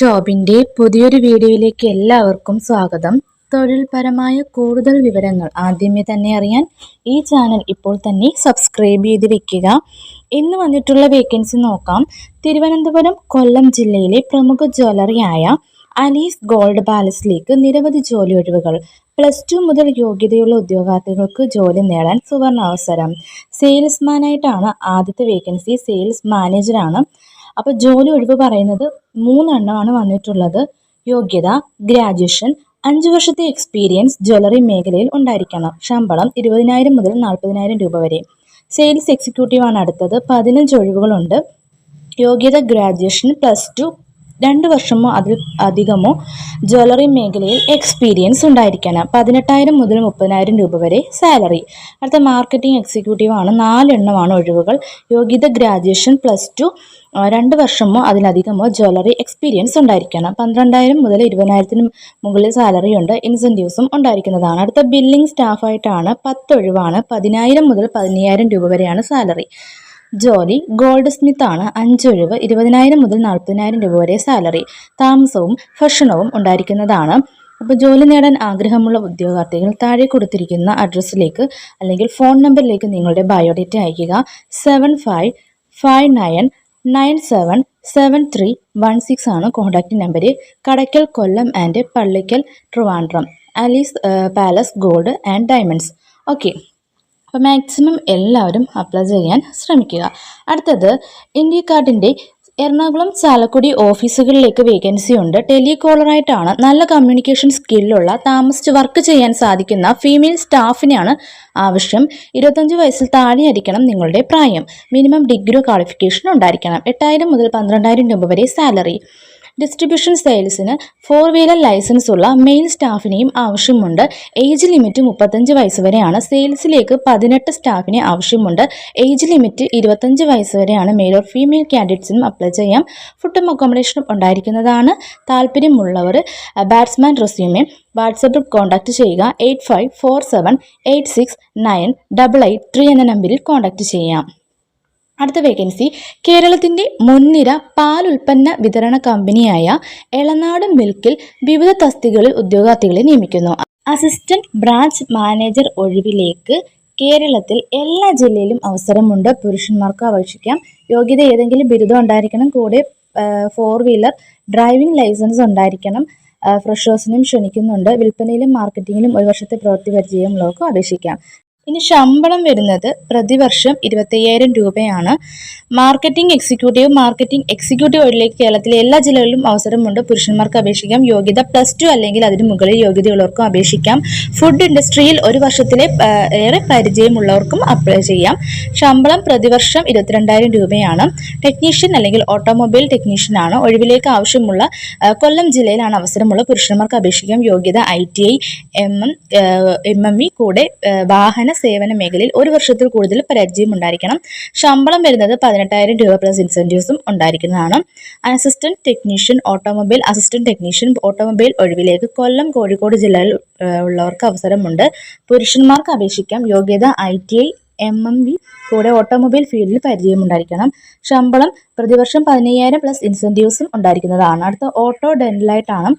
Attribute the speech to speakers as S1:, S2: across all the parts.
S1: ജോബിന്റെ പുതിയൊരു വീഡിയോയിലേക്ക് എല്ലാവർക്കും സ്വാഗതം. തൊഴിൽപരമായ കൂടുതൽ വിവരങ്ങൾ ആദ്യമേ തന്നെ അറിയാൻ ഈ ചാനൽ ഇപ്പോൾ തന്നെ സബ്സ്ക്രൈബ് ചെയ്ത് വെക്കുക. ഇന്ന് വന്നിട്ടുള്ള വേക്കൻസി നോക്കാം. തിരുവനന്തപുരം കൊല്ലം ജില്ലയിലെ പ്രമുഖ ജ്വല്ലറിയായ അലീസ് ഗോൾഡ് പാലസിലേക്ക് നിരവധി ജോലി ഒഴിവുകൾ. പ്ലസ് ടു മുതൽ യോഗ്യതയുള്ള ഉദ്യോഗാർത്ഥികൾക്ക് ജോലി നേടാൻ സുവർണ അവസരം. സെയിൽസ്മാനായിട്ടാണ് ആദ്യത്തെ വേക്കൻസി. സെയിൽസ് മാനേജറാണ് അപ്പോൾ ജോലി ഒഴിവ് പറയുന്നത് മൂന്നെണ്ണമാണ് വന്നിട്ടുള്ളത്. യോഗ്യത ഗ്രാജുവേഷൻ അഞ്ച് വർഷത്തെ എക്സ്പീരിയൻസ് ജ്വല്ലറി മേഖലയിൽ ഉണ്ടായിരിക്കണം. ശമ്പളം ഇരുപതിനായിരം മുതൽ നാൽപ്പതിനായിരം രൂപ വരെ. സെയിൽസ് എക്സിക്യൂട്ടീവാണ് അടുത്തത്. പതിനഞ്ച് ഒഴിവുകളുണ്ട്. യോഗ്യത ഗ്രാജുവേഷൻ പ്ലസ് ടു രണ്ട് വർഷമോ അതിൽ അധികമോ ജ്വല്ലറി മേഖലയിൽ എക്സ്പീരിയൻസ് ഉണ്ടായിരിക്കണം. പതിനെട്ടായിരം മുതൽ മുപ്പതിനായിരം രൂപ വരെ സാലറി അടുത്ത മാർക്കറ്റിംഗ് എക്സിക്യൂട്ടീവ് ആണ്. നാലെണ്ണമാണ് ഒഴിവുകൾ. യോഗ്യത ഗ്രാജുവേഷൻ പ്ലസ് ടു രണ്ട് വർഷമോ അതിലധികമോ ജ്വല്ലറി എക്സ്പീരിയൻസ് ഉണ്ടായിരിക്കണം. പന്ത്രണ്ടായിരം മുതൽ ഇരുപതിനായിരത്തിന് മുകളിൽ സാലറി ഉണ്ട്. ഇൻസെന്റീവ്സും ഉണ്ടായിരിക്കുന്നതാണ്. അടുത്ത ബില്ലിംഗ് സ്റ്റാഫായിട്ടാണ് പത്തൊഴിവാണ് പതിനായിരം മുതൽ പതിനയ്യായിരം രൂപ വരെയാണ് സാലറി ജോലി ഗോൾഡ് സ്മിത്ത് ആണ് അഞ്ചൊഴിവ് ഇരുപതിനായിരം മുതൽ നാൽപ്പതിനായിരം രൂപ വരെ സാലറി. താമസവും ഭക്ഷണവും ഉണ്ടായിരിക്കുന്നതാണ്. അപ്പോൾ ജോലി നേടാൻ ആഗ്രഹമുള്ള ഉദ്യോഗാർത്ഥികൾ താഴെ കൊടുത്തിരിക്കുന്ന അഡ്രസ്സിലേക്ക് അല്ലെങ്കിൽ ഫോൺ നമ്പറിലേക്ക് നിങ്ങളുടെ ബയോഡേറ്റ അയക്കുക seven five five nine nine seven seven three one six ആണ് contact number Kadakkal Kollam and Pallikkal Trivandrum. Alees palace gold and diamonds. Okay. അപ്പോൾ മാക്സിമം എല്ലാവരും അപ്ലൈ ചെയ്യാൻ ശ്രമിക്കുക. അടുത്തത് ഇന്ത്യ കാർഡിന്റെ എറണാകുളം ചാലക്കുടി ഓഫീസുകളിലേക്ക് വേക്കൻസി ഉണ്ട്. ടെലികോളറായിട്ടാണ് നല്ല കമ്മ്യൂണിക്കേഷൻ സ്കില്ലുള്ള താമസിച്ച് വർക്ക് ചെയ്യാൻ സാധിക്കുന്ന ഫീമെയിൽ സ്റ്റാഫിനെയാണ് ആവശ്യം. ഇരുപത്തഞ്ച് വയസ്സിൽ താഴെയായിരിക്കണം നിങ്ങളുടെ പ്രായം. മിനിമം ഡിഗ്രി ക്വാളിഫിക്കേഷൻ ഉണ്ടായിരിക്കണം. എട്ടായിരം മുതൽ പന്ത്രണ്ടായിരം രൂപ വരെ സാലറി ഡിസ്ട്രിബ്യൂഷൻ സെയിൽസിന് ഫോർ വീലർ ലൈസൻസ് ഉള്ള മെയിൽ സ്റ്റാഫിനെയും ആവശ്യമുണ്ട്. ഏജ് ലിമിറ്റ് മുപ്പത്തഞ്ച് വയസ്സ് വരെയാണ്. സെയിൽസിലേക്ക് പതിനെട്ട് സ്റ്റാഫിനെ ആവശ്യമുണ്ട്. ഏജ് ലിമിറ്റ് ഇരുപത്തഞ്ച് വയസ്സ് വരെയാണ് മെയിൽ ഓർ ഫീമെയിൽ കാൻഡിഡേറ്റ്സിനും അപ്ലൈ ചെയ്യാം. ഫുഡും അക്കോമഡേഷനും ഉണ്ടായിരിക്കുന്നതാണ്. താല്പര്യമുള്ളവർ ബാറ്റ്സ്മാൻ റെസ്യൂമേ വാട്സപ്പിൽ കോൺടാക്റ്റ് ചെയ്യുക. Eight five four seven eight six nine double eight three എന്ന നമ്പറിൽ കോൺടാക്റ്റ് ചെയ്യാം. അടുത്ത വേക്കൻസി കേരളത്തിന്റെ മുൻനിര പാൽ ഉൽപ്പന്ന വിതരണ കമ്പനിയായ എളനാട് മിൽക്കിൽ വിവിധ തസ്തികളിൽ ഉദ്യോഗാർത്ഥികളെ നിയമിക്കുന്നു. അസിസ്റ്റന്റ് ബ്രാഞ്ച് മാനേജർ ഒഴിവിലേക്ക് കേരളത്തിൽ എല്ലാ ജില്ലയിലും അവസരമുണ്ട്. പുരുഷന്മാർക്ക് അപേക്ഷിക്കാം യോഗ്യത ഏതെങ്കിലും ബിരുദം ഉണ്ടായിരിക്കണം. കൂടെ ഫോർ വീലർ ഡ്രൈവിംഗ് ലൈസൻസ് ഉണ്ടായിരിക്കണം. ഫ്രഷേഴ്സിനും ക്ഷണിക്കുന്നുണ്ട് വിൽപ്പനയിലും മാർക്കറ്റിങ്ങിലും ഒരു വർഷത്തെ പ്രവൃത്തി പരിചയമുള്ളവർക്കും അപേക്ഷിക്കാം. ഇനി ശമ്പളം വരുന്നത് പ്രതിവർഷം ഇരുപത്തയ്യായിരം രൂപയാണ്. മാർക്കറ്റിംഗ് എക്സിക്യൂട്ടീവ് മാർക്കറ്റിംഗ് എക്സിക്യൂട്ടീവ് ഒഴിലേക്ക് കേരളത്തിലെ എല്ലാ ജില്ലകളിലും അവസരമുണ്ട്. പുരുഷന്മാർക്ക് അപേക്ഷിക്കാം. യോഗ്യത പ്ലസ് ടു അല്ലെങ്കിൽ അതിന് മുകളിൽ യോഗ്യതയുള്ളവർക്കും അപേക്ഷിക്കാം. ഫുഡ് ഇൻഡസ്ട്രിയിൽ ഒരു വർഷത്തിലെ ഏറെ പരിചയമുള്ളവർക്കും അപ്ലൈ ചെയ്യാം. ശമ്പളം പ്രതിവർഷം ഇരുപത്തിരണ്ടായിരം രൂപയാണ്. ടെക്നീഷ്യൻ അല്ലെങ്കിൽ ഓട്ടോമൊബൈൽ ടെക്നീഷ്യൻ ആണ്. ഒഴിവിലേക്ക് ആവശ്യമുള്ള കൊല്ലം ജില്ലയിലാണ് അവസരമുള്ള പുരുഷന്മാർക്ക് അപേക്ഷിക്കാം. യോഗ്യത I T I M M M M E കൂടെ വാഹന സേവന മേഖലയിൽ ഒരു വർഷത്തിൽ കൂടുതൽ പരിചയം ഉണ്ടായിരിക്കണം. ശമ്പളം വരുന്നത് പതിനെട്ടായിരം രൂപ പ്ലസ് ഇൻസെന്റീവ്സും ഉണ്ടായിരിക്കുന്നതാണ്. Assistant technician automobile assistant technician automobile ഒഴിവിലേക്ക് Kollam Kozhikode ജില്ലയിൽ ഉള്ളവർക്ക് അവസരമുണ്ട്. പുരുഷന്മാർക്ക് അപേക്ഷിക്കാം. യോഗ്യത I T I M M V കൂടെ ഓട്ടോമൊബൈൽ ഫീൽഡിൽ പരിചയമുണ്ടായിരിക്കണം ശമ്പളം പ്രതിവർഷം പതിനയ്യായിരം പ്ലസ് ഇൻസെന്റീവ്സും ഉണ്ടായിരിക്കുന്നതാണ്. അടുത്ത ഓട്ടോ ഡെന്റലായിട്ടാണ്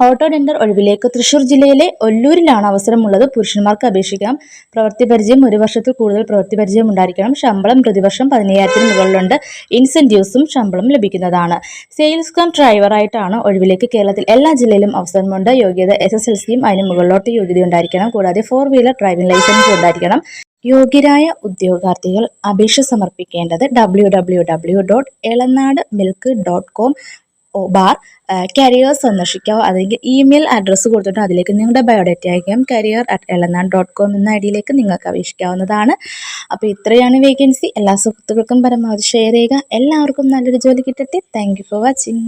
S1: ഓട്ടോ ടെൻഡർ ഒഴിവിലേക്ക് തൃശൂർ ജില്ലയിലെ ഒല്ലൂരിലാണ് അവസരമുള്ളത്. പുരുഷന്മാർക്ക് അപേക്ഷിക്കാം. പ്രവൃത്തി പരിചയം ഒരു വർഷത്തിൽ കൂടുതൽ പ്രവൃത്തി പരിചയം ഉണ്ടായിരിക്കണം. ശമ്പളം പ്രതിവർഷം പതിനയ്യായിരത്തിന് മുകളിലുണ്ട്. ഇൻസെന്റീവ്സും ശമ്പളം ലഭിക്കുന്നതാണ്. സെയിൽസ് കം ഡ്രൈവറായിട്ടാണ് ഒഴിവിലേക്ക് കേരളത്തിൽ എല്ലാ ജില്ലയിലും അവസരമുണ്ട്. യോഗ്യത എസ് എസ് എൽ സിയും അതിന് മുകളിലോട്ട് യോഗ്യത ഉണ്ടായിരിക്കണം. കൂടാതെ ഫോർ വീലർ ഡ്രൈവിംഗ് ലൈസൻസ് ഉണ്ടായിരിക്കണം. യോഗ്യരായ ഉദ്യോഗാർത്ഥികൾ അപേക്ഷ സമർപ്പിക്കേണ്ടത് W W W dot Elanad milk dot com bar career സന്ദർശിക്കാം അല്ലെങ്കിൽ ഇമെയിൽ അഡ്രസ്സ് കൊടുത്തിട്ട് അതിലേക്ക് നിങ്ങളുടെ ബയോഡേറ്റ അയക്കാം career at Elanad dot com എന്ന ഐ ഡിയിലേക്ക് നിങ്ങൾക്ക് അപേക്ഷിക്കാവുന്നതാണ്. അപ്പോൾ ഇത്രയാണ് വേക്കൻസി എല്ലാ സുഹൃത്തുക്കൾക്കും പരമാവധി ഷെയർ ചെയ്യുക. എല്ലാവർക്കും നല്ലൊരു ജോലി കിട്ടട്ടെ. Thank for watching